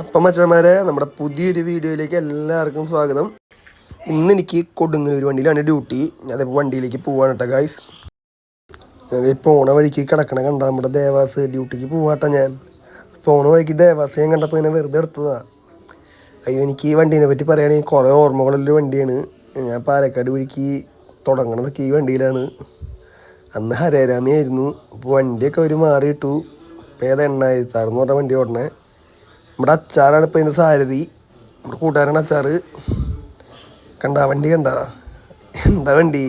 അപ്പം മച്ചന്മാരെ നമ്മുടെ പുതിയൊരു വീഡിയോയിലേക്ക് എല്ലാവർക്കും സ്വാഗതം. ഇന്ന് എനിക്ക് കൊടുങ്ങല്ലൂർ വണ്ടിയിലാണ് ഡ്യൂട്ടി. അതേപോലെ വണ്ടിയിലേക്ക് പോവാണ് കേട്ടോ ഗായ്സ് പോണ വഴിക്ക് കിടക്കണ കണ്ട നമ്മുടെ ദേവാസ് ഡ്യൂട്ടിക്ക് പോവാട്ടോ ഞാൻ. പോണ വഴിക്ക് ദേവാസ് ഞാൻ കണ്ടപ്പോൾ ഇങ്ങനെ വെറുതെ എടുത്തതാണ് അയ്യോ എനിക്ക് ഈ വണ്ടീനെ പറ്റി പറയുകയാണെങ്കിൽ കുറേ ഓർമ്മകളുള്ളൊരു വണ്ടിയാണ്. ഞാൻ പാലക്കാട് വഴിക്ക് തുടങ്ങണതൊക്കെ ഈ വണ്ടിയിലാണ്. അന്ന് ഹരേരാമയായിരുന്നു. അപ്പോൾ വണ്ടിയൊക്കെ അവർ മാറിയിട്ടു. ഇപ്പോൾ ഏതാ എണ്ണായിരത്താറെന്ന് പറഞ്ഞ വണ്ടി ഓടണേ നമ്മുടെ അച്ചാറാണ് ഇപ്പോൾ ഇതിന്റെ സാരഥി. നമ്മുടെ കൂട്ടുകാരൻ അച്ചാറ്. കണ്ട വണ്ടി കണ്ട? എന്താ വണ്ടി?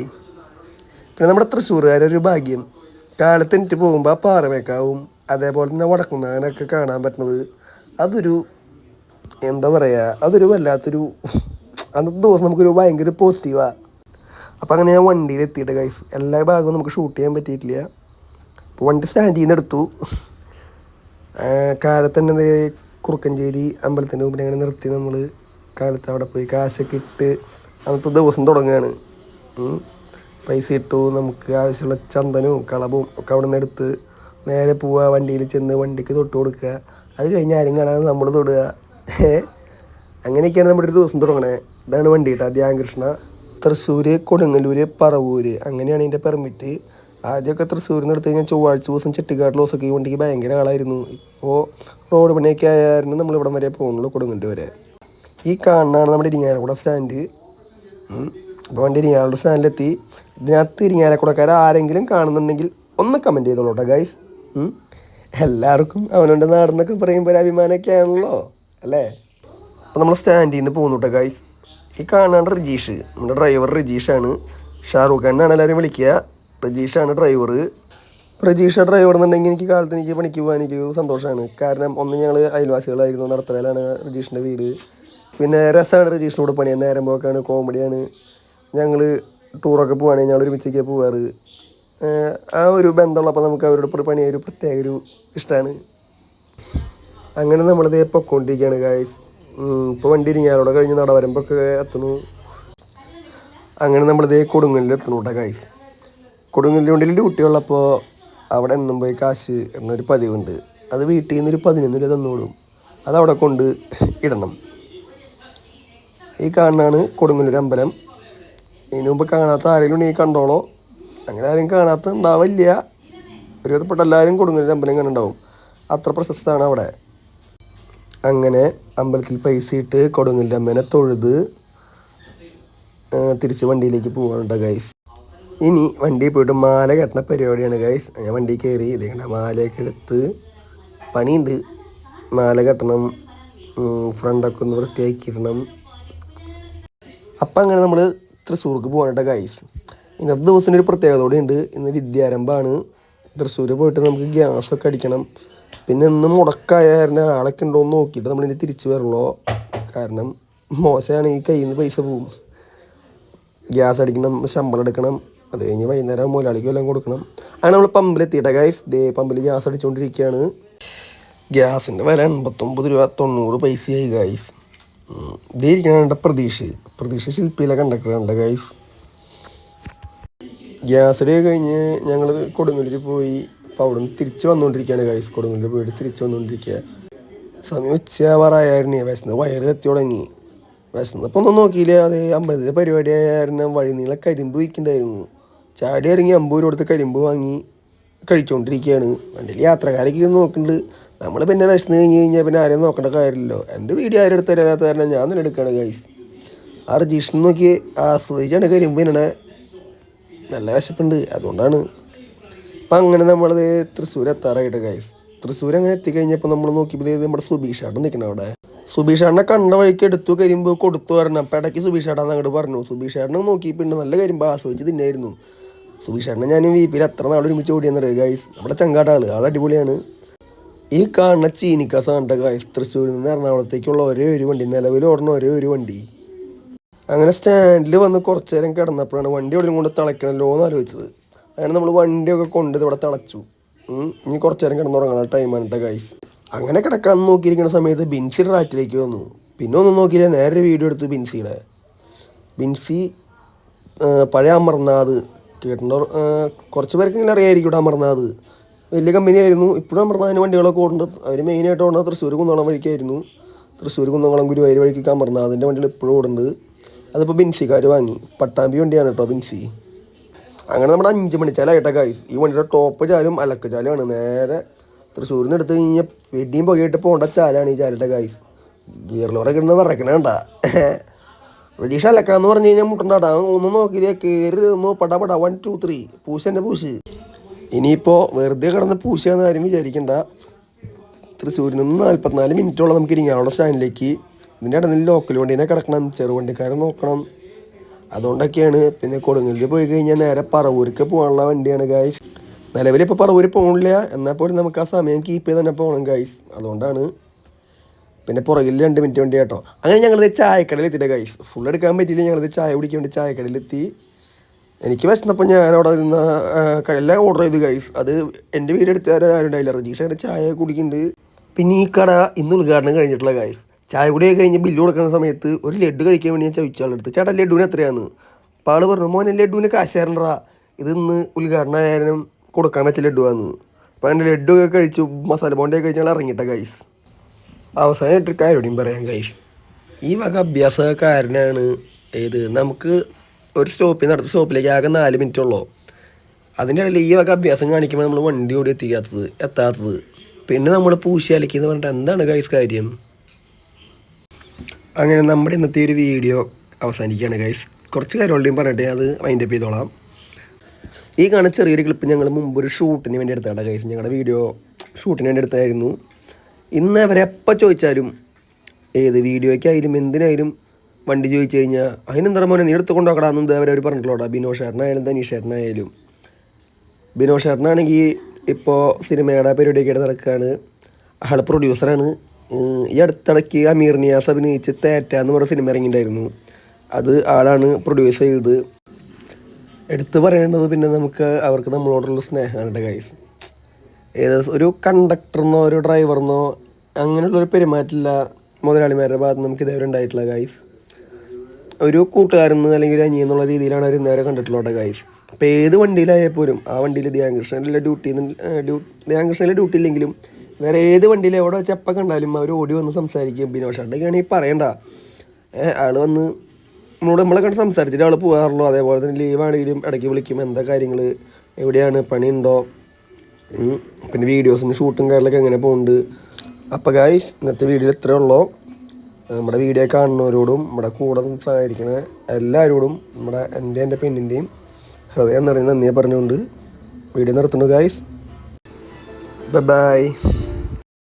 പിന്നെ നമ്മുടെ തൃശ്ശൂർകാരൊരു ഭാഗ്യം. കാലത്ത് എനിക്ക് പോകുമ്പോൾ ആ പാറമേക്കാവും അതേപോലെ തന്നെ വടക്കുന്നാനൊക്കെ കാണാൻ പറ്റുന്നത്. അതൊരു എന്താ പറയുക അതൊരു വല്ലാത്തൊരു അന്നത്തെ ദിവസം നമുക്കൊരു ഭയങ്കര പോസിറ്റീവാണ് അപ്പോൾ അങ്ങനെ ഞാൻ വണ്ടിയിൽ എത്തിയിട്ട് ഗൈസ് എല്ലാ ഭാഗവും നമുക്ക് ഷൂട്ട് ചെയ്യാൻ പറ്റിയിട്ടില്ല. അപ്പോൾ വണ്ടി സ്റ്റാൻഡിൽ നിന്ന് എടുത്തു. ആ, കാലത്ത് കുറുക്കഞ്ചേരി അമ്പലത്തിന്റെ മുമ്പിൽ അങ്ങനെ നിർത്തി നമ്മൾ കാലത്ത് അവിടെ പോയി കാശൊക്കെ ഇട്ട് അന്നത്തെ ദിവസം തുടങ്ങുകയാണ്. പൈസ ഇട്ടു നമുക്ക് ആവശ്യമുള്ള ചന്ദനവും കളവും ഒക്കെ അവിടെ നിന്ന് എടുത്ത് നേരെ പോവുക വണ്ടിയിൽ ചെന്ന് വണ്ടിക്ക് തൊട്ട് കൊടുക്കുക. അത് കഴിഞ്ഞ് ആരും കാണാതെ നമ്മൾ തൊടുക. അങ്ങനെയൊക്കെയാണ് നമ്മുടെ ഒരു ദിവസം തുടങ്ങണേ. ഇതാണ് വണ്ടി കേട്ടോ ധ്യാൻകൃഷ്ണ. തൃശ്ശൂർ കൊടുങ്ങല്ലൂർ പറവൂർ അങ്ങനെയാണ് ഇതിന്റെ പെർമിറ്റ് ആദ്യമൊക്കെ തൃശ്ശൂരിൽ നിന്ന് എടുത്ത് കഴിഞ്ഞാൽ ചൊവ്വാഴ്ച ദിവസം ചെട്ടിക്കാട് ദിവസമൊക്കെ ഈ വണ്ടിക്ക് ഭയങ്കര ആളായിരുന്നു. ഇപ്പോൾ റോഡ് പണിയൊക്കെ ആയാലും നമ്മൾ ഇവിടം വരെ പോകുന്നുള്ളൂ കൊടുങ്ങല്ലൂർ വരെ. ഈ കാണുന്നതാണ് നമ്മുടെ ഇരിങ്ങാലക്കുട സ്റ്റാൻഡ് അപ്പോൾ വണ്ടി ഇരിങ്ങാലക്കുട സ്റ്റാൻഡിലെത്തി ഇതിനകത്ത് ഇരിങ്ങാലക്കുടക്കാർ ആരെങ്കിലും കാണുന്നുണ്ടെങ്കിൽ ഒന്ന് കമന്റ് ചെയ്തോളൂ കേട്ടോ ഗൈസ് എല്ലാവർക്കും അവനവന്റെ നാടെന്നൊക്കെ പറയുമ്പോൾ ഒരു അഭിമാനമൊക്കെ ആണല്ലോ അല്ലേ? അപ്പോൾ നമ്മൾ സ്റ്റാൻഡിൽ നിന്ന് പോകുന്നു കേട്ടോ ഗൈസ് ഈ കാണാണ്ട് റിജീഷ്. നമ്മുടെ ഡ്രൈവർ റിജീഷാണ്. ഷാറൂഖ് ഖാനാണ് എല്ലാവരും വിളിക്കുക. റിജീഷാണ് ഡ്രൈവർ പ്രജീഷ ഡ്രൈവർ എന്നുണ്ടെങ്കിൽ എനിക്ക് കാലത്ത് എനിക്ക് പണിക്ക് പോകാൻ എനിക്ക് സന്തോഷമാണ്. കാരണം ഒന്ന് ഞങ്ങൾ അയൽവാസികളായിരുന്നു നടത്തലാണ് രജീഷിന്റെ വീട്. പിന്നെ രസമാണ് കൂടെ പണിയാൻ നേരം പോക്കാണ് കോമഡിയാണ്. ഞങ്ങൾ ടൂറൊക്കെ പോവുകയാണെങ്കിൽ ഞങ്ങൾ ഒരുമിച്ചൊക്കെ പോവാറ്. ആ ഒരു ബന്ധമുള്ളപ്പോൾ നമുക്ക് അവരോട് പണിയാൻ ഒരു പ്രത്യേക ഒരു ഇഷ്ടമാണ് അങ്ങനെ നമ്മളിത് പൊക്കോണ്ടിരിക്കുകയാണ് ഗായ്സ് ഇപ്പോൾ വണ്ടി ഇരിങ്ങാലോടെ കഴിഞ്ഞ് നടവരമ്പൊക്കെ എത്തണു അങ്ങനെ നമ്മളിത് കൊടുങ്ങലിൽ എത്തണു കേട്ടോ ഗായ്സ് കൊടുങ്ങല്ലൂണ്ടിൽ ഡ്യൂട്ടി ഉള്ളപ്പോൾ അവിടെ എന്നും പോയി കാശ് എന്നൊരു പതിവുണ്ട്. അത് വീട്ടിൽ നിന്നൊരു പതിനൊന്ന് രൂപ തന്നോളും. അത് കൊണ്ട് ഇടണം. ഈ കാണുന്നതാണ് കൊടുങ്ങല്ലൂർ അമ്പലം. ഇതിനു മുമ്പ് കാണാത്ത ആരെങ്കിലും ഉണ്ടെങ്കിൽ കണ്ടോളോ. അങ്ങനെ ആരും കാണാത്ത ഉണ്ടാവില്ല ഒരുവിധപ്പെട്ട എല്ലാവരും കൊടുങ്ങല്ലൂർ അമ്പലം കണ്ടുണ്ടാവും അത്ര പ്രശസ്തമാണ് അവിടെ. അങ്ങനെ അമ്പലത്തിൽ പൈസ ഇട്ട് കൊടുങ്ങല്ലൂർ അമ്മേനെ തൊഴുത് തിരിച്ച് വണ്ടിയിലേക്ക് പോകാനുണ്ട് ഗൈസ് ഇനി വണ്ടി പോയിട്ട് മാല കെട്ടണ പരിപാടിയാണ് ഗൈസ് ഞാൻ വണ്ടി കയറി ഇതേണ്ട മാലയൊക്കെ എടുത്ത് പണിയുണ്ട്. മാല കെട്ടണം ഫ്രണ്ടൊക്കെ ഒന്ന് വൃത്തിയാക്കിയിടണം അപ്പം അങ്ങനെ നമ്മൾ തൃശ്ശൂർക്ക് പോകാനായിട്ട് ഗൈസ് ഇന്നത്തെ ദിവസത്തിന്റെ ഒരു പ്രത്യേകത കൂടി ഉണ്ട്. ഇന്ന് വിദ്യാരംഭമാണ്. തൃശ്ശൂർ പോയിട്ട് നമുക്ക് ഗ്യാസൊക്കെ അടിക്കണം. പിന്നെ ഇന്ന് മുടക്കായ കാരണം ആളൊക്കെ ഉണ്ടോ എന്ന് നോക്കിയിട്ട് നമ്മളിനി തിരിച്ചു വരുള്ളൂ കാരണം മോശമാണ് ഈ കയ്യിൽ നിന്ന് പൈസ പോകും ഗ്യാസ് അടിക്കണം ശമ്പളം എടുക്കണം. അത് കഴിഞ്ഞ് വൈകുന്നേരം മുതലാളിക്ക് എല്ലാം കൊടുക്കണം. അങ്ങനെ നമ്മൾ പമ്പിലെത്തിയിട്ട ഗൈസ് ദേ പമ്പിൽ ഗ്യാസ് അടിച്ചുകൊണ്ടിരിക്കുകയാണ് ഗ്യാസിന്റെ വില എൺപത്തൊമ്പത് രൂപ തൊണ്ണൂറ് പൈസയായി ഗൈസ് ഇതേ ഇരിക്കണ പ്രതീക്ഷ. പ്രതീക്ഷ ശില്പിയിലെ കണ്ടക്ടറുണ്ട് ഗൈസ് ഗ്യാസ് ഡേ കഴിഞ്ഞ് ഞങ്ങൾ കൊടുങ്ങല്ലൂർ പോയി. അപ്പോൾ അവിടെ നിന്ന് തിരിച്ച് വന്നുകൊണ്ടിരിക്കുകയാണ് ഗൈസ് കൊടുങ്ങല്ലൂർ പോയിട്ട് തിരിച്ച് വന്നുകൊണ്ടിരിക്കുക സമയം ഉച്ചയാവാറായിരുന്നു വിശന്ന് വയറ് എത്തി തുടങ്ങി. വിശന്നപ്പോൾ ഒന്നും നോക്കിയില്ല. അത് അമ്പലത്തിലെ പരിപാടി ആയിരുന്നു വഴി നീളെ കരിമ്പ് വിൽക്കണ്ടായിരുന്നു ചാടി ഇറങ്ങി അമ്പൂർ കൊടുത്ത് കരിമ്പ് വാങ്ങി കഴിച്ചുകൊണ്ടിരിക്കുകയാണ് വണ്ടിയിൽ യാത്രക്കാരൊക്കെ ഇരുന്ന് നോക്കുന്നുണ്ട് നമ്മൾ പിന്നെ വിശന്ന് കഴിഞ്ഞ് കഴിഞ്ഞാൽ പിന്നെ ആരെയും നോക്കേണ്ട കാര്യമില്ലല്ലോ. എന്റെ വീഡിയോ ആരും എടുത്ത് തരാത്ത കാരണം ഞാൻ തന്നെ എടുക്കുകയാണ് ഗൈസ് ആ രജിഷൻ നോക്കി ആസ്വദിച്ചാണ് കരിമ്പ് തിന്നണേ നല്ല വിശപ്പുണ്ട് അതുകൊണ്ടാണ്. അപ്പം അങ്ങനെ നമ്മളത് തൃശ്ശൂർ എത്താറായിട്ട് ഗൈസ് തൃശ്ശൂർ അങ്ങനെ എത്തിക്കഴിഞ്ഞപ്പോൾ നമ്മൾ നോക്കിയപ്പോൾ നമ്മുടെ സുബീഷാട്ടൻ നിൽക്കണം അവിടെ. സുബീഷാടിനെ കണ്ട വഴിക്ക് എടുത്തു കരിമ്പ് കൊടുത്തു വരണം അപ്പം ഇടയ്ക്ക് സുബീഷാട്ടാന്ന് അങ്ങോട്ട് പറഞ്ഞു. സുബീഷാട്ടനെ നോക്കി പിന്നെ നല്ല കരിമ്പ് ആസ്വദിച്ച് തിന്നായിരുന്നു. സുബീഷാടിനെ ഞാൻ വി പിയിൽ അത്ര നാൾ ഒരുമിച്ച് ഓടിയെന്നറിയാം ഗൈസ് നമ്മുടെ ചങ്കാട്ടാൾ ആൾ അടിപൊളിയാണ്. ഈ കാണുന്ന ചീനിക്കാസ് കണ്ട ഗൈസ് തൃശ്ശൂരിൽ നിന്ന് എറണാകുളത്തേക്കുള്ള ഒരേ ഒരു വണ്ടി നിലവിൽ ഓടുന്ന ഒരേ ഒരു വണ്ടി. അങ്ങനെ സ്റ്റാൻഡിൽ വന്ന് കുറച്ച് നേരം കിടന്നപ്പോഴാണ് വണ്ടി എവിടെയും കൊണ്ട് തിളയ്ക്കണല്ലോ എന്ന് ആലോചിച്ചത്. അങ്ങനെ നമ്മൾ വണ്ടിയൊക്കെ കൊണ്ട് ഇവിടെ തിളച്ചു. ഇനി കുറച്ച് നേരം കിടന്നുറങ്ങണ ടൈമാണ് കേട്ടോ ഗൈസ് അങ്ങനെ കിടക്കാൻ നോക്കിയിരിക്കുന്ന സമയത്ത് ബിൻസി ട്രാക്കിലേക്ക് വന്നു. പിന്നെ ഒന്നും നോക്കിയില്ല നേരെ വീഡിയോ എടുത്തു ബിൻസിയുടെ. ബിൻസി പഴയ അമർനാഥ് കേട്ടിട്ടുണ്ടോ. കുറച്ച് പേർക്ക് ഇങ്ങനെ അറിയായിരിക്കും അത് വലിയ കമ്പനിയായിരുന്നു. ഇപ്പോഴും അമർനാഥിന് വണ്ടികളൊക്കെ ഓടുന്നുണ്ട് അവർ മെയിനായിട്ട് ഓടുന്നത് തൃശ്ശൂർ കുന്നോളം വഴിക്കായിരുന്നു. തൃശ്ശൂർ കുന്നോളം ഗുരുവായൂർ വഴിക്ക് കമർനാഥിന്റെ വണ്ടികൾ ഇപ്പോഴും ഓടുന്നുണ്ട്. അതിപ്പോൾ ബിൻസിക്കാർ വാങ്ങി. പട്ടാമ്പി വണ്ടിയാണ് കേട്ടോ ബിൻസി. അങ്ങനെ നമ്മുടെ അഞ്ച് മണിച്ചാലായിട്ടാ ഗൈസ് ഈ വണ്ടിയുടെ ടോപ്പ് ചാലും അലക്ക് ചാലുമാണ്. നേരെ തൃശ്ശൂരിൽ നിന്ന് എടുത്ത് കഴിഞ്ഞാൽ വെടിയും പുകയിട്ട് പോകേണ്ട ചാലാണ് ഈ ചാലിട്ട ഗൈസ് ഗിയർ ലോറൊക്കെ ഇടുന്ന വിറക്കണേണ്ട അലക്ക അലക്കാന്ന് പറഞ്ഞു കഴിഞ്ഞാൽ മുട്ടണ്ടാ. ഒന്ന് നോക്കിയില്ലേ കയറി ഒന്ന് പടാ പടാ. വൺ ടു ത്രീ പൂശ എന്റെ പൂശ്. ഇനിയിപ്പോൾ വെറുതെ കിടന്ന് പൂശയാന്ന് ആരും വിചാരിക്കണ്ട. തൃശ്ശൂരിൽ നിന്ന് നാൽപ്പത്തിനാല് മിനിറ്റോളം നമുക്ക് ഇരിങ്ങാനുള്ള സ്റ്റാൻഡിലേക്ക് ഇതിന്റെ ഇടയിൽ ലോക്കൽ വണ്ടീനെ കിടക്കണം. ചെറുവണ്ടിക്കാരെ നോക്കണം. അതുകൊണ്ടൊക്കെയാണ് പിന്നെ കൊടുങ്ങല്ലൂർ പോയി കഴിഞ്ഞാൽ നേരെ പറവൂർക്ക് പോകാനുള്ള വണ്ടിയാണ് ഗായ്സ് നിലവിൽ ഇപ്പോൾ പറവൂർ പോകണില്ല എന്നാൽ പോലും നമുക്ക് ആ സമയം കീപ്പ് ചെയ്ത് തന്നെ പോകണം ഗായ്സ് അതുകൊണ്ടാണ് പിന്നെ പുറകിൽ രണ്ട് മിനിറ്റ് വേണ്ടി കേട്ടോ. അങ്ങനെ ഞങ്ങളിത് ചായക്കടയിൽ എത്തിയിട്ട് ഗൈസ് ഫുൾ എടുക്കാൻ പറ്റിയില്ല ഞങ്ങളിത് ചായ കുടിക്കാൻ വേണ്ടി ചായക്കടയിൽ എത്തി. എനിക്ക് വിശന്നപ്പോൾ ഞാൻ അവിടെ ഇരുന്ന എല്ലാം ഓർഡർ ചെയ്ത് ഗൈസ് അത് എന്റെ വീട് എടുത്തുകാരും ആരും ഉണ്ടായില്ല. റജീഷ് അങ്ങനെ ചായ കുടിക്കുന്നുണ്ട്. പിന്നെ ഈ കട ഇന്ന് ഉദ്ഘാടനം കഴിഞ്ഞിട്ടുള്ള ഗൈസ് ചായ കുടി കഴിഞ്ഞ് ബില്ല് കൊടുക്കുന്ന സമയത്ത് ഒരു ലഡു കഴിക്കാൻ വേണ്ടി ഞാൻ ചോദിച്ചു ആളെടുത്ത് ചേട്ടാ ലഡുവിന് എത്രയാണ് അപ്പോൾ ആൾ പറഞ്ഞു മോനെ ലഡുവിന് കാശ് തരണ്ടാ. ഇത് ഇന്ന് ഉദ്ഘാടനം ആയാലും കൊടുക്കാൻ വെച്ച ലഡുവാന്ന്. അപ്പോൾ ലഡു ഒക്കെ കഴിച്ചു മസാല ബോണ്ടൊക്കെ കഴിച്ച് ഞങ്ങൾ ഇറങ്ങിയിട്ട ഗൈസ് അവസാനമായിട്ട് കാര്യോടെയും പറയാൻ കഴിച്ചു ഈ വക അഭ്യാസക്കാരനാണ് ഏത്? നമുക്ക് ഒരു സ്റ്റോപ്പിൽ നിന്ന് അടുത്ത സ്റ്റോപ്പിലേക്ക് ആകെ നാല് മിനിറ്റ് ഉള്ളൂ. അതിന്റെ ഇടയിൽ ഈ വക അഭ്യാസം കാണിക്കുമ്പോൾ നമ്മൾ വണ്ടി ഓടി എത്തിക്കാത്തത് എത്താത്തത്. പിന്നെ നമ്മൾ പൂശി അലക്കിന്ന് പറഞ്ഞിട്ട് എന്താണ് ഗൈസ് കാര്യം? അങ്ങനെ നമ്മുടെ ഇന്നത്തെ ഒരു വീഡിയോ അവസാനിക്കുകയാണ് ഗൈസ് കുറച്ച് കാര്യങ്ങളുടെയും പറഞ്ഞിട്ട് അത് മൈൻഡ് അപ്പ് ചെയ്തോളാം. ഈ കാണുന്ന ചെറിയൊരു ക്ലിപ്പ് ഞങ്ങൾ മുമ്പ് ഒരു ഷൂട്ടിന് വേണ്ടി എടുത്തതാണ് ഗൈസ് ഞങ്ങളുടെ വീഡിയോ ഷൂട്ടിന് വേണ്ടി എടുത്തായിരുന്നു ഇന്ന് അവരെ എപ്പോൾ ചോദിച്ചാലും ഏത് വീഡിയോയ്ക്കായാലും എന്തിനായാലും വണ്ടി ചോദിച്ചു കഴിഞ്ഞാൽ അതിനെന്താ മോനെ നീ എടുത്ത് കൊണ്ടുപോക്കടാന്ന് അവരവർ പറഞ്ഞിട്ടുള്ളൂടാ ബിനോ ചേട്ടനായാലും തനി ചേട്ടനായാലും ബിനോ ചേട്ടനാണെങ്കിൽ ഇപ്പോൾ സിനിമയുടെ പരിപാടിയൊക്കെ ആയിട്ട് നടക്കുകയാണ് ആൾ പ്രൊഡ്യൂസറാണ് ഈ അടുത്തിടയ്ക്ക് അമീർ നിയാസ് അഭിനയിച്ച് തേറ്റ എന്ന് പറഞ്ഞ സിനിമ ഇറങ്ങിയിട്ടുണ്ടായിരുന്നു. അത് ആളാണ് പ്രൊഡ്യൂസ് ചെയ്തത്. എടുത്തു പറയേണ്ടത് പിന്നെ നമുക്ക് അവർക്ക് നമ്മളോടുള്ള സ്നേഹമാണ് ഗൈസ് ഏത് ഒരു കണ്ടക്ടർന്നോ ഒരു ഡ്രൈവറിനോ അങ്ങനെയുള്ളൊരു പെരുമാറ്റമില്ല. മുതലാളിമാരുടെ ഭാഗത്ത് നമുക്ക് ഇതേവരെ ഉണ്ടായിട്ടില്ല ഗൈസ് ഒരു കൂട്ടുകാരെന്ന് അല്ലെങ്കിൽ ഒരു അനിയെന്നുള്ള രീതിയിലാണ് അവർ നേരെ കണ്ടിട്ടുള്ളത് ഗൈസ് അപ്പോൾ ഏത് വണ്ടിയിലായാൽ പോലും ആ വണ്ടിയിൽ ധ്യാൻകൃഷ്ണനിലെ ഡ്യൂട്ടി ധ്യാൻകൃഷ്ണനിലെ ഡ്യൂട്ടി ഇല്ലെങ്കിലും വേറെ ഏത് വണ്ടിയിൽ എവിടെ വെച്ച് എപ്പോൾ കണ്ടാലും അവർ ഓടി വന്ന് സംസാരിക്കും. ബിനോഷാട്ടൊക്കെ ആണെങ്കിൽ പറയണ്ട. ആൾ വന്ന് നമ്മളോട് നമ്മളെ കണ്ട് സംസാരിച്ചിട്ട് ആൾ പോകാറുള്ളൂ. അതേപോലെ തന്നെ ലീവാണെങ്കിലും ഇടയ്ക്ക് വിളിക്കും എന്താ കാര്യങ്ങൾ എവിടെയാണ് പണിയുണ്ടോ. പിന്നെ വീഡിയോസിന് ഷൂട്ടും കാര്യങ്ങളൊക്കെ എങ്ങനെ പോകുന്നുണ്ട്? അപ്പോൾ ഗായ്സ് ഇന്നത്തെ വീഡിയോ ഇത്രേ ഉള്ളൂ. നമ്മുടെ വീഡിയോ കാണുന്നവരോടും നമ്മുടെ കൂടെ സഹായിക്കണ എല്ലാവരോടും നമ്മുടെ എന്റെ എന്റെ പെണ്ണിന്റെയും ഹൃദയം നിറഞ്ഞ നന്ദിയെ പറഞ്ഞുകൊണ്ട് വീഡിയോ നിർത്തുന്നു ഗായ്സ് ബൈ